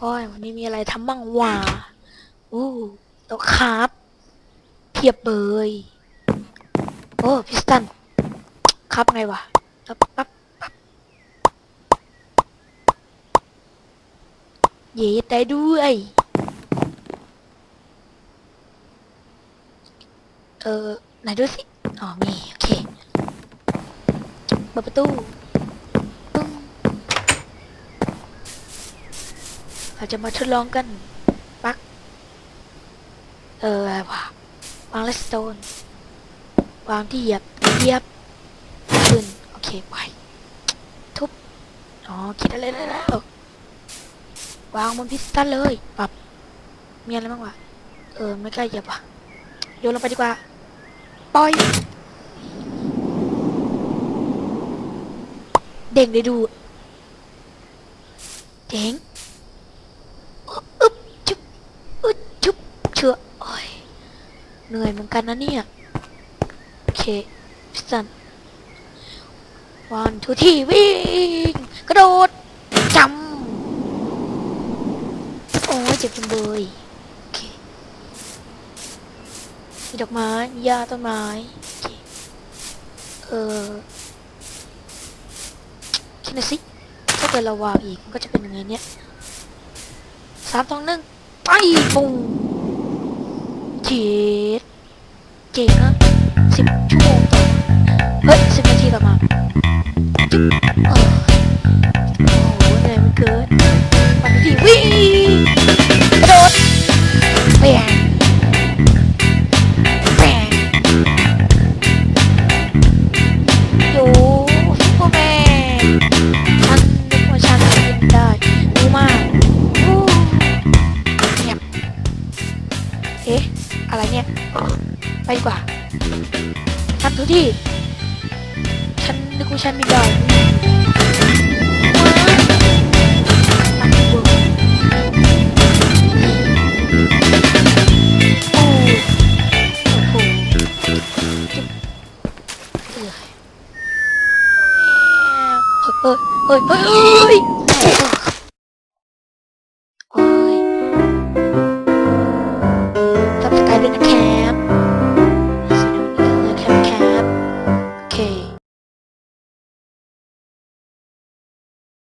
โอ้ยวันนี้มีอะไรทำบ้างวะอู้โต๊ะครับเพียบเบยโอ้พิสตันครับไงวะปั๊บปั๊บปั๊บเย็ดได้ด้วยเออไหนดูสิ อ๋อ มี โอเคเปิดประตูปึ้ง เราจะมาทดลองกันปักเอออะไรวะวางเลสโตนวางที่เหยียบเหยียบขึ้นโอเคไปทุบอ๋อคิดอะไรแล้ววางบนพิสตันเลยปรับมีอะไรบ้างวะเออไม่กล้าเหยียบว่ะโยนลงไปดีกว่าปล่อยเด้งได้ดูเจ๋งอึ๊บจุ๊บอึ๊บจุ๊บเชื่อโอ้ยเห นื่อยเหมือนกันนะเนี่ย โอเคพิสันวันทุที่วิ่ง กระโดดจำโอ้ยเจ็บจังเลยโอเคมีดอกไม้มีหญ้าต้นไม้โอเคเออคิดหน่อยสิถ้าเกิดเราวางอีกมันก็จะเป็นยังไงเนี่ยสามสองหนึ่งไปปุ้งเจ็ด เจ๋งอะสิบชั่วโมงต่อเฮ้ยสิบนาทีต่อมาโอ้โหเหนื่อยมันเกินวันที่วิ่งกระโดดเปียงแปงอยู่ซุปเปอร์แมนฉันนึกว่าฉันบินได้รู้มากอู้เงียเอ๊ะ อะไรเนี่ย ไปดีกว่าทำทุกที่ ฉันนึกว่าฉันบินได้ว้าวทำเวิร์กโอ้โหเฮ้ยเฮ้ยเฮ้ย Okay.